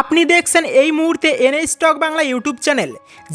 আপনি দেখছেন এই মুহূর্তে N A stock Bangla YouTube channel.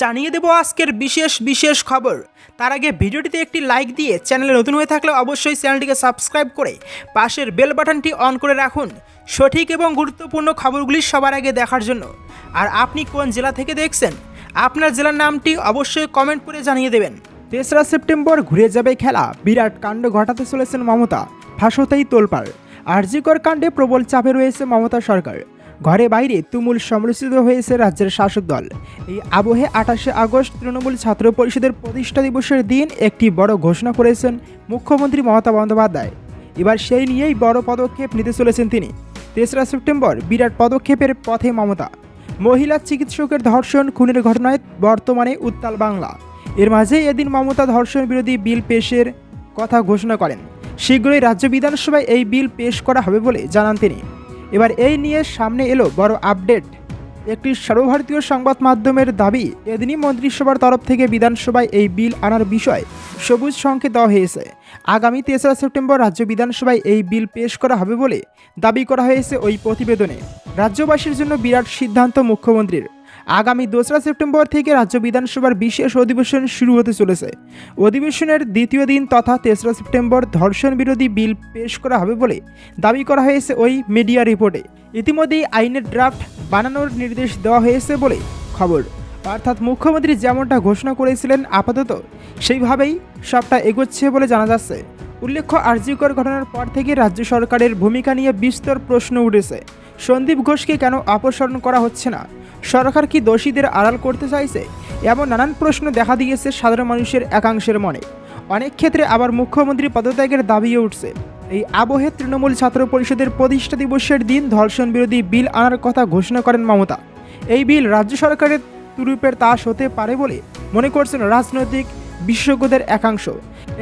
জানিয়ে দেব আজকের বিশেষ বিশেষ খবর। তার আগে ভিডিওটিতে একটি লাইক দিয়ে চ্যানেলে নতুন হয়ে থাকলে অবশ্যই চ্যানেলটিকে সাবস্ক্রাইব করে পাশের বেল বাটনটি অন করে রাখুন। সঠিক এবং গুরুত্বপূর্ণ খবরগুলি সবার আগে দেখার জন্য। আর আপনি কোন জেলা থেকে দেখছেন, আপনার জেলার নামটি অবশ্যই কমেন্ট করে জানিয়ে দেবেন। তেসরা সেপ্টেম্বর ঘুরে যাবে খেলা। বিরাট কাণ্ড ঘটাতে চলেছেন মমতা। ফাঁসতেই তোলপাড়। আরজিকর কাণ্ডে প্রবল চাপে রয়েছে মমতা সরকার। ঘরে বাইরে তুমুল সমালোচিত হয়েছে রাজ্যের শাসক দল। এই আবহে আঠাশে আগস্ট তৃণমূল ছাত্র পরিষদের প্রতিষ্ঠা দিবসের দিন একটি বড় ঘোষণা করেছেন মুখ্যমন্ত্রী মমতা বন্দ্যোপাধ্যায়। এবার সেই নিয়েই বড় পদক্ষেপ নিতে চলেছেন তিনি। তেসরা সেপ্টেম্বর বিরাট পদক্ষেপের পথে মমতা। মহিলা চিকিৎসকের ধর্ষণ খুনের ঘটনায় বর্তমানে উত্তাল বাংলা। এর মাঝে এদিন মমতা ধর্ষণ বিরোধী বিল পেশের কথা ঘোষণা করেন। শীঘ্রই রাজ্য বিধানসভায় এই বিল পেশ করা হবে বলে জানান তিনি। এবার এই নিয়ে সামনে এলো বড় আপডেট। একটি সর্বভারতীয় সংবাদ মাধ্যমের দাবি, এদিনই মন্ত্রিসভার তরফ থেকে বিধানসভায় এই বিল আনার বিষয় সবুজ সংকেত দেওয়া হয়েছে। আগামী তেসরা সেপ্টেম্বর রাজ্য বিধানসভায় এই বিল পেশ করা হবে বলে দাবি করা হয়েছে ওই প্রতিবেদনে। রাজ্যবাসীর জন্য বিরাট সিদ্ধান্ত মুখ্যমন্ত্রীর। আগামী দোসরা সেপ্টেম্বর থেকে রাজ্য বিধানসভার বিশেষ অধিবেশন শুরু হতে চলেছে। অধিবেশনের দ্বিতীয় দিন তথা তেসরা সেপ্টেম্বর ধর্ষণ বিরোধী বিল পেশ করা হবে বলে দাবি করা হয়েছে ওই মিডিয়া রিপোর্টে। ইতিমধ্যেই আইনের ড্রাফট বানানোর নির্দেশ দেওয়া হয়েছে বলে খবর। অর্থাৎ মুখ্যমন্ত্রী যেমনটা ঘোষণা করেছিলেন আপাতত, সেইভাবেই সবটা এগোচ্ছে বলে জানা যাচ্ছে। উল্লেখ্য আর্যিকর ঘটনার পর থেকে রাজ্য সরকারের ভূমিকা নিয়ে বিস্তর প্রশ্ন উঠেছে। সন্দীপ ঘোষকে কেন অপসারণ করা হচ্ছে না? সরকার কি দোষীদের আড়াল করতে চাইছে? এমন নানান প্রশ্ন দেখা দিয়েছে সাধারণ মানুষের একাংশের মনে। অনেক ক্ষেত্রে আবার মুখ্যমন্ত্রী পদত্যাগের দাবিও উঠছে। এই আবহে তৃণমূল ছাত্র পরিষদের প্রতিষ্ঠা দিবসের দিন ধর্ষণ বিরোধী বিল আনার কথা ঘোষণা করেন মমতা। এই বিল রাজ্য সরকারের তুরুপের তাস হতে পারে বলে মনে করছেন রাজনৈতিক বিশেষজ্ঞদের একাংশ।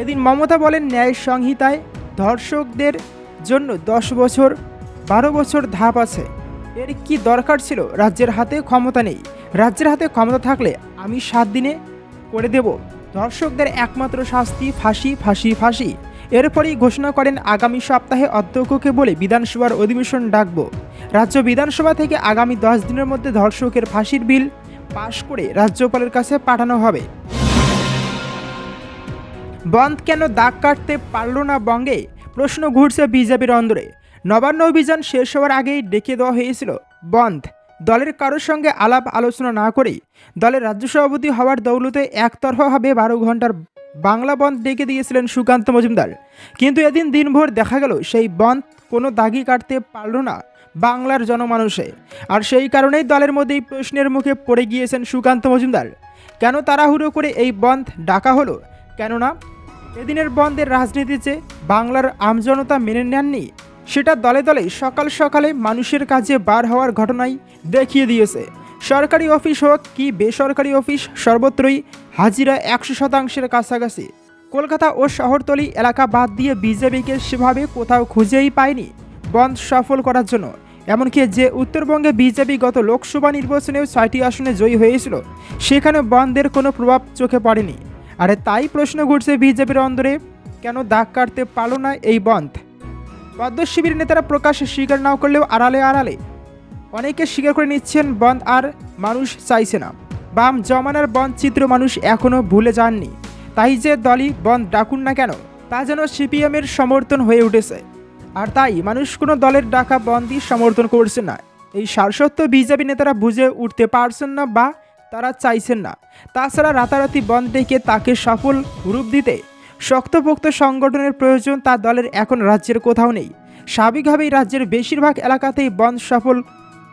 এদিন মমতা বলেন ন্যায় সংহিতায় ধর্ষকদের জন্য দশ বছর বারো বছর ধাপ আছে। এর কি দরকার ছিল? রাজ্যের হাতে ক্ষমতা নেই। রাজ্যের হাতে ক্ষমতা থাকলে আমি সাত দিনে করে দেব। দর্শকদের একমাত্র শাস্তি ফাঁসি ফাঁসি ফাঁসি। এরপরেই ঘোষণা করেন আগামী সপ্তাহে অধ্যক্ষকে বলে বিধানসভার অধিবেশন ডাকব। রাজ্য বিধানসভা থেকে আগামী দশ দিনের মধ্যে ধর্ষকের ফাঁসির বিল পাশ করে রাজ্যপালের কাছে পাঠানো হবে। বন্ধ কেন দাগ কাটতে পারল না বঙ্গে? প্রশ্ন ঘুরছে বিজেপির অন্দরে। নবান্ন অভিযান শেষ হওয়ার আগেই ডেকে দেওয়া হয়েছিল বন্ধ। দলের কারোর সঙ্গে আলাপ আলোচনা না করেই দলের রাজ্য সভাপতি হওয়ার দৌলতে একতরফাভাবে বারো ঘণ্টার বাংলা বন্ধ ডেকে দিয়েছিলেন সুকান্ত মজুমদার। কিন্তু এদিন দিনভর দেখা গেল সেই বন্ধ কোনো দাগি কাটতে পারল না বাংলার জনমানুষে। আর সেই কারণেই দলের মধ্যেই প্রশ্নের মুখে পড়ে গিয়েছেন সুকান্ত মজুমদার। কেন তাড়াহুড়ো করে এই বন্ধ ডাকা হলো? কেননা এদিনের বন্ধের রাজনীতিতে বাংলার আমজনতা মেনে নেননি সেটা দলে দলে সকাল সকালে মানুষের কাজে বার হওয়ার ঘটনাই দেখিয়ে দিয়েছে। সরকারি অফিস হোক কি বেসরকারি অফিস, সর্বত্রই হাজিরা একশো শতাংশের কাছাকাছি। কলকাতা ও শহরতলি এলাকা বাদ দিয়ে বিজেপিকে সেভাবে কোথাও খুঁজেই পায়নি বন্ধ সফল করার জন্য। এমনকি যে উত্তরবঙ্গে বিজেপি গত লোকসভা নির্বাচনেও ছয়টি আসনে জয়ী হয়েছিল সেখানে বন্ধের কোনো প্রভাব চোখে পড়েনি। আরে তাই প্রশ্ন ঘুরছে বিজেপির অন্দরে, কেন দাগ কাটতে পারল না এই বন্ধ? পদ্ম শিবির নেতারা প্রকাশ্যে স্বীকার না করলেও আড়ালে আড়ালে। অনেকে স্বীকার করে নিচ্ছেন, বন্ধ আর মানুষ চাইছে না। বাম জমানার বন্ধ চিত্র মানুষ এখনও ভুলে যাননি। তাই যে দলই বন্ধ ডাকুন না কেন, তা যেন সিপিএমের সমর্থন হয়ে উঠেছে। আর তাই মানুষ কোনো দলের ডাকা বন্ধই সমর্থন করছে না। এই সারসত্ব বিজেপি নেতারা বুঝে উঠতে পারছেন না বা তারা চাইছেন না। তাছাড়া রাতারাতি বন্ধ ডেকে তাকে সফল রূপ দিতে শক্তপোক্ত সংগঠনের প্রয়োজন তা দলের এখন রাজ্যের কোথাও নেই। স্বাভাবিকভাবেই রাজ্যের বেশিরভাগ এলাকাতেই বন্ধ সফল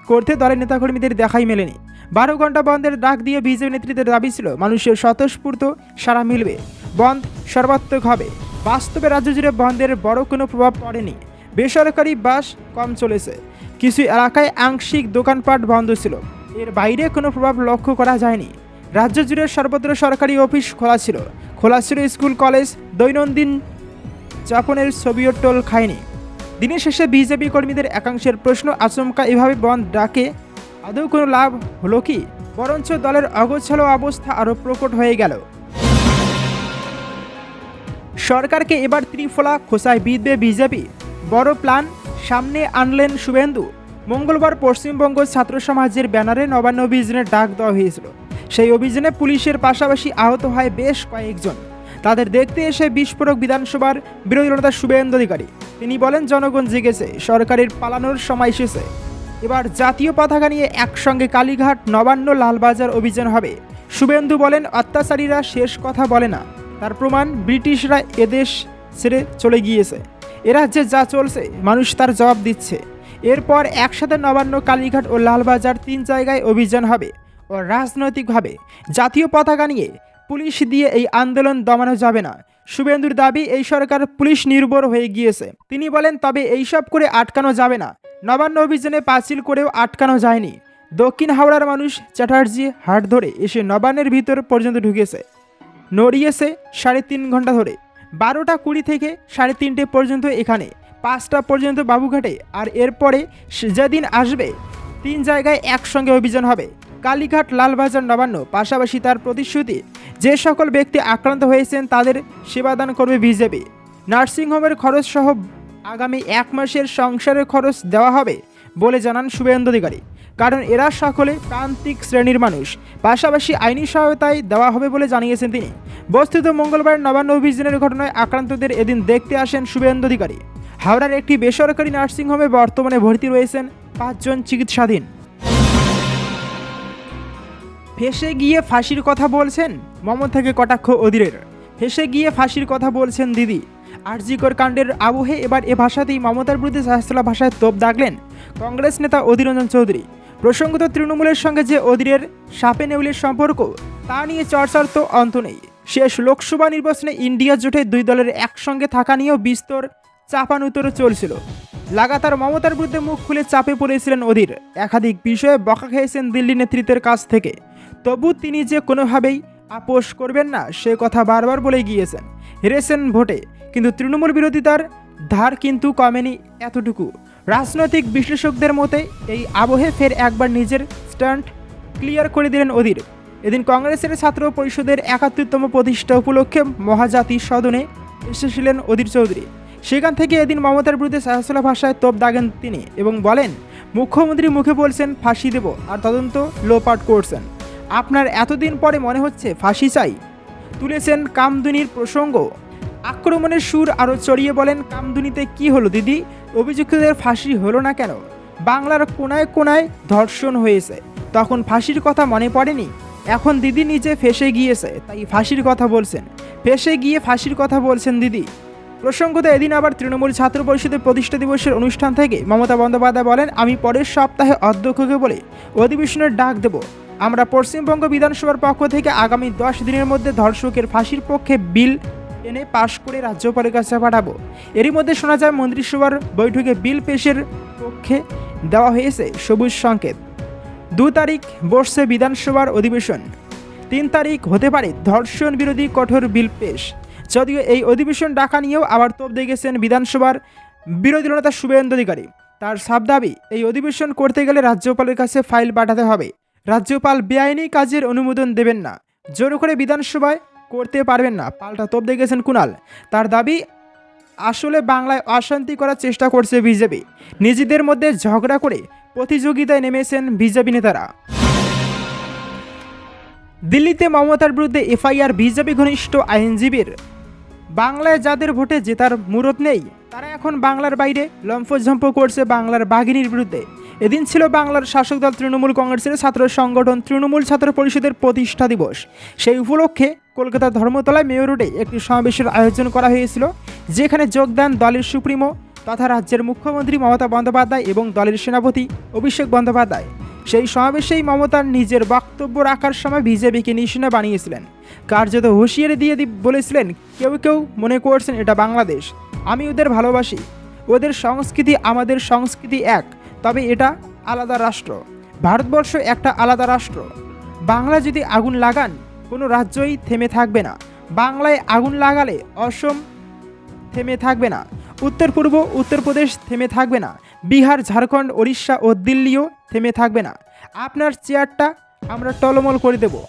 করতে দলের নেতাকর্মীদের দেখাই মেলেনি। বারো ঘণ্টা বন্ধের ডাক দিয়ে বিজেপি নেতৃত্বের দাবি ছিল, মানুষের স্বতঃস্ফূর্ত সারা মিলবে। বন্ধ সর্বাত্মক হবে। বাস্তবে রাজ্য জুড়ে বন্ধের বড় কোনো প্রভাব পড়েনি। বেসরকারি বাস কম চলেছে। কিছু এলাকায় আংশিক দোকানপাট বন্ধ ছিল। এর বাইরে কোনো প্রভাব লক্ষ্য করা যায়নি। রাজ্য জুড়ে সর্বত্র সরকারি অফিস খোলা ছিল। খোলা ছিল স্কুল, কলেজ, দৈনন্দিন যাপনের ছবিও টোল খায়নি। দিনের শেষে বিজেপি কর্মীদের একাংশের প্রশ্ন আচমকা এভাবে বন্ধ ডাকে, আদৌ কোনো লাভ হলো কি? বরঞ্চ দলের অগোছালো অবস্থা আরও প্রকট হয়ে গেল। সরকারকে এবার ত্রিফলা খোসায় বিঁধবে বিজেপি। বড় প্ল্যান, সামনে আনলেন শুভেন্দু। মঙ্গলবার পশ্চিমবঙ্গ ছাত্র সমাজের ব্যানারে নবান্ন অভিযানের ডাক দেওয়া হয়েছিল। সেই অভিযানে পুলিশের পাশাপাশি আহত হয় বেশ কয়েকজন। তাদের দেখতে এসে বিস্ফোরক বিধানসভার বিরোধী নেতা শুভেন্দু অধিকারী। তিনি বলেন, জনগণ জেগেছে, সরকারের পালানোর সময় এসেছে। এবার জাতীয় পতাকা নিয়ে একসঙ্গে কালীঘাট নবান্ন লালবাজার অভিযান হবে। শুভেন্দু বলেন, অত্যাচারীরা শেষ কথা বলে না। তার প্রমাণ, ব্রিটিশরা এদেশ ছেড়ে চলে গিয়েছে। এ রাজ্যে যা চলছে, মানুষ তার জবাব দিচ্ছে। এরপর একসাথে নবান্ন, কালীঘাট ও লালবাজার তিন জায়গায় অভিযান হবে। ও রাজনৈতিকভাবে জাতীয় পতাকা নিয়ে পুলিশ দিয়ে এই আন্দোলন দমানো যাবে না। শুভেন্দুর দাবি, এই সরকার পুলিশ নির্ভর হয়ে গিয়েছে। তিনি বলেন, তবে এইসব করে আটকানো যাবে না। নবান্ন অভিযানে পাঁচিল করেও আটকানো যায়নি। দক্ষিণ হাওড়ার মানুষ চ্যাটার্জি হাট ধরে এসে নবান্নের ভিতর পর্যন্ত ঢুকেছে। নড়িয়েছে সাড়ে তিন ঘণ্টা ধরে। বারোটা কুড়ি থেকে সাড়ে তিনটে পর্যন্ত এখানে, পাঁচটা পর্যন্ত বাবুঘাটে। আর এরপরে যেদিন আসবে, তিন জায়গায় একসঙ্গে অভিযান হবে। কালীঘাট লালবাজার নবান্ন। পাশাপাশি তার প্রতিশ্রুতি, যে সকল ব্যক্তি আক্রান্ত হয়েছেন তাদের সেবাদান করবে বিজেপি। নার্সিংহোমের খরচ সহ আগামী এক মাসের সংসারের খরচ দেওয়া হবে বলে জানান শুভেন্দু অধিকারী। কারণ এরা সকলে প্রান্তিক শ্রেণির মানুষ। পাশাপাশি আইনি সহায়তায় দেওয়া হবে বলে জানিয়েছেন তিনি। বস্তুত মঙ্গলবার নবান্ন অভিযানের ঘটনায় আক্রান্তদের এদিন দেখতে আসেন শুভেন্দু অধিকারী। হাওড়ার একটি বেসরকারি নার্সিংহোমে বর্তমানে ভর্তি রয়েছেন পাঁচজন চিকিৎসাধীন। ফেসে গিয়ে ফাঁসির কথা বলছেন থেকে কটাক্ষ অধীরের। ফেসে গিয়ে ফাঁসির কথা বলছেন দিদি। আরজিকর কাণ্ডের আবহে এবার এ ভাষাতেই মমতার বিরুদ্ধে শাস্ত্রলা ভাষায় তোপ দাগলেন কংগ্রেস নেতা অধীর রঞ্জন চৌধুরী। প্রসঙ্গত তৃণমূলের সঙ্গে যে অধীরের সাপে নেউলের সম্পর্ক, তা নিয়ে চর্চার তো অন্ত নেই। শেষ লোকসভা নির্বাচনে ইন্ডিয়া জোটে দুই দলের একসঙ্গে থাকা নিয়েও বিস্তর চাপানুতর চলছিল। লাগাতার মমতার বিরুদ্ধে মুখ খুলে চাপে পড়েছিলেন অধীর। একাধিক বিষয়ে বকা খেয়েছেন দিল্লি নেতৃত্বের কাছ থেকে। তবু তিনি যে কোনোভাবেই আপোষ করবেন না, সে কথা বারবার বলে গিয়েছেন। হেরেছেন ভোটে, কিন্তু তৃণমূল বিরোধিতার ধার কিন্তু কমেনি এতটুকু। রাজনৈতিক বিশ্লেষকদের মতে, এই আবহে ফের একবার নিজের স্ট্যান্ড ক্লিয়ার করে দিলেন অধীর। এদিন কংগ্রেসের ছাত্র পরিষদের একাত্তরতম প্রতিষ্ঠা উপলক্ষে মহাজাতি সদনে এসেছিলেন অধীর চৌধুরী। সেখান থেকে এদিন মমতার বিরুদ্ধে সাহসলা ভাষায় তোপ দাগেন তিনি এবং বলেন, মুখ্যমন্ত্রী মুখে বলছেন, ফাঁসি দেব। আর তদন্ত লোপাট করছেন। আপনার এতদিন পরে মনে হচ্ছে ফাঁসি চাই? তুলেছেন কামদুনির প্রসঙ্গ। আক্রমণের সুর আরও চড়িয়ে বলেন, কামদুনিতে কি হলো দিদি? অভিযুক্তদের ফাঁসি হলো না কেন? বাংলার কোনায় কোনায় ধর্ষণ হয়েছে। তখন ফাঁসির কথা মনে পড়েনি? এখন দিদি নিজে ফেসে গিয়েছে, তাই ফাঁসির কথা বলছেন। ফেসে গিয়ে ফাঁসির কথা বলছেন দিদি। প্রসঙ্গত এদিন আবার তৃণমূল ছাত্র পরিষদের প্রতিষ্ঠা দিবসের অনুষ্ঠান থেকে মমতা বন্দ্যোপাধ্যায় বলেন, আমি পরের সপ্তাহে অধ্যক্ষকে বলে অধিবেশনের ডাক দেব। আমরা পশ্চিমবঙ্গ বিধানসভার পক্ষ থেকে আগামী দশ দিনের মধ্যে ধর্ষকের ফাঁসির পক্ষে বিল এনে পাশ করে রাজ্যপালের কাছে পাঠাবো। এরই মধ্যে শোনা যায়, মন্ত্রিসভার বৈঠকে বিল পেশের পক্ষে দেওয়া হয়েছে সবুজ সংকেত। দু তারিখ বসছে বিধানসভার অধিবেশন। তিন তারিখ হতে পারে ধর্ষণ বিরোধী কঠোর বিল পেশ। যদিও এই অধিবেশন ডাকা নিয়েও আবার তোপ দেখেছেন বিধানসভার বিরোধী নেতা শুভেন্দু অধিকারী। তার সাব দাবি, এই অধিবেশন করতে গেলে রাজ্যপালের কাছে ফাইল পাঠাতে হবে। রাজ্যপাল বেআইনি কাজের অনুমোদন দেবেন না। জোর করে বিধানসভায় করতে পারবেন না। পাল্টা তোপ দেখেছেন কুণাল। তার দাবি, আসলে বাংলায় অশান্তি করার চেষ্টা করছে বিজেপি। নিজেদের মধ্যে ঝগড়া করে প্রতিযোগিতায় নেমেছেন বিজেপি নেতারা। দিল্লিতে মমতার বিরুদ্ধে এফআইআর বিজেপি ঘনিষ্ঠ আইনজীবীর। বাংলায় যাদের ভোটে জেতার মুরত নেই, তারা এখন বাংলার বাইরে লম্ফঝম্প করছে বাংলার বাঘিনীর বিরুদ্ধে। এদিন ছিল বাংলার শাসক দল তৃণমূল কংগ্রেসের ছাত্র সংগঠন তৃণমূল ছাত্র পরিষদের প্রতিষ্ঠা দিবস। সেই উপলক্ষে কলকাতার ধর্মতলায় মেয়র রোডে একটি সমাবেশের আয়োজন করা হয়েছিল, যেখানে যোগদান দলের সুপ্রিমো তথা রাজ্যের মুখ্যমন্ত্রী মমতা বন্দ্যোপাধ্যায় এবং দলের সেনাপতি অভিষেক বন্দ্যোপাধ্যায়। সেই সমাবেশেই মমতার নিজের বক্তব্য রাখার সময় বিজেপিকে নিশানা বানিয়েছিলেন। কার্যত হুঁশিয়ারি দিয়ে বলেছিলেন, কেউ কেউ মনে করছেন এটা বাংলাদেশ, আমি ওদের ভালোবাসি। ওদের সংস্কৃতি আমাদের সংস্কৃতি এক তবে এটা আলাদা রাষ্ট্র। ভারতবর্ষ একটা আলাদা রাষ্ট্র। বাংলা যদি আগুন লাগান, কোনো রাজ্যই থেমে থাকবে না। বাংলায় আগুন লাগালে অসম থেমে থাকবে না। উত্তর পূর্ব উত্তরপ্রদেশ থেমে থাকবে না। বিহার, ঝাড়খণ্ড, ওড়িশা ও দিল্লিও থেমে থাকবে না। আপনার চেয়ারটা আমরা টলমল করে দেব।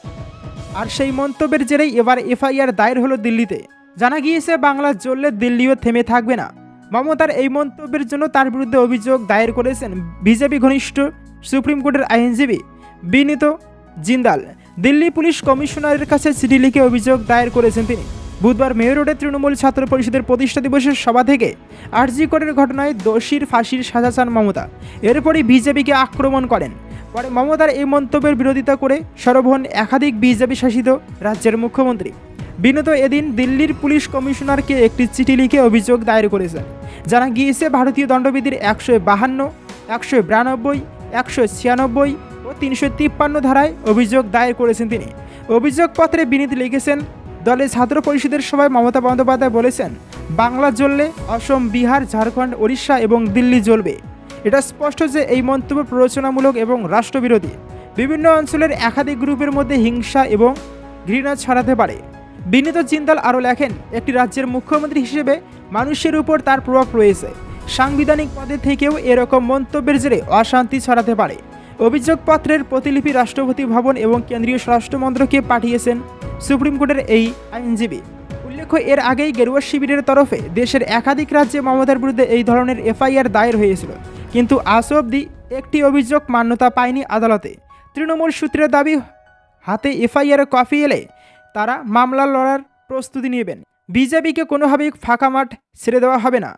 আর সেই মন্তব্যের জেরেই এবার এফআইআর দায়ের হলো দিল্লিতে। জানা গিয়েছে বাংলা জ্বললে দিল্লিও থেমে থাকবে না। মমতার এই মন্তব্যের জন্য তার বিরুদ্ধে অভিযোগ দায়ের করেছেন বিজেপি ঘনিষ্ঠ সুপ্রিম কোর্টের আইনজীবী বিনীত জিন্দাল। দিল্লি পুলিশ কমিশনারের কাছে চিঠি লিখে অভিযোগ দায়ের করেছেন তিনি। বুধবার মেয়র রোডে তৃণমূল ছাত্র পরিষদের প্রতিষ্ঠা দিবসের সভা থেকে আরজি কোর্টের ঘটনায় দোষীর ফাঁসির সাজা চান মমতা। এরপরই বিজেপিকে আক্রমণ করেন। পরে মমতার এই মন্তব্যের বিরোধিতা করে সরব হন একাধিক বিজেপি শাসিত রাজ্যের মুখ্যমন্ত্রী। বিনত এদিন দিল্লির পুলিশ কমিশনারকে একটি চিঠি লিখে অভিযোগ দায়ের করেছেন জানা গিয়েছে, ভারতীয় দণ্ডবিধির একশো বাহান্ন, একশো বিরানব্বই, একশো ছিয়ানব্বই ও তিনশো তিপ্পান্ন ধারায় অভিযোগ দায়ের করেছেন তিনি। অভিযোগপত্রে বিনীত লিখেছেন, দলের ছাত্র পরিষদের সভায় মমতা বন্দ্যোপাধ্যায় বলেছেন, বাংলা জ্বললে অসম, বিহার, ঝাড়খণ্ড, ওড়িশা এবং দিল্লি জ্বলবে। এটা স্পষ্ট যে এই মন্তব্য প্ররোচনামূলক এবং রাষ্ট্রবিরোধী। বিভিন্ন অঞ্চলের একাধিক গ্রুপের মধ্যে হিংসা এবং ঘৃণা ছড়াতে পারে। বিনীত জিন্দাল আরও লেখেন, একটি রাজ্যের মুখ্যমন্ত্রী হিসেবে মানুষের উপর তার প্রভাব রয়েছে। সাংবিধানিক পদে থেকেও এরকম মন্তব্যের জেরে অশান্তি ছড়াতে পারে। অভিযোগপত্রের প্রতিলিপি রাষ্ট্রপতি ভবন এবং কেন্দ্রীয় স্বরাষ্ট্র মন্ত্রকে পাঠিয়েছেন সুপ্রিম কোর্টের এই আইনজীবী। উল্লেখ্য, এর আগেই গেরুয়া শিবিরের তরফে দেশের একাধিক রাজ্যে মমতার বিরুদ্ধে এই ধরনের এফআইআর দায়ের হয়েছিল। কিন্তু আজ অবধি একটি অভিযোগ মান্যতা পায়নি আদালতে। তৃণমূল সূত্রের দাবি, হাতে এফআইআর কপি এলে তারা মামলা লড়ার প্রস্তুতি নেবেন। বিজেপিকে কোনোভাবেই ফাঁকা মাঠ ছেড়ে দেওয়া হবে না।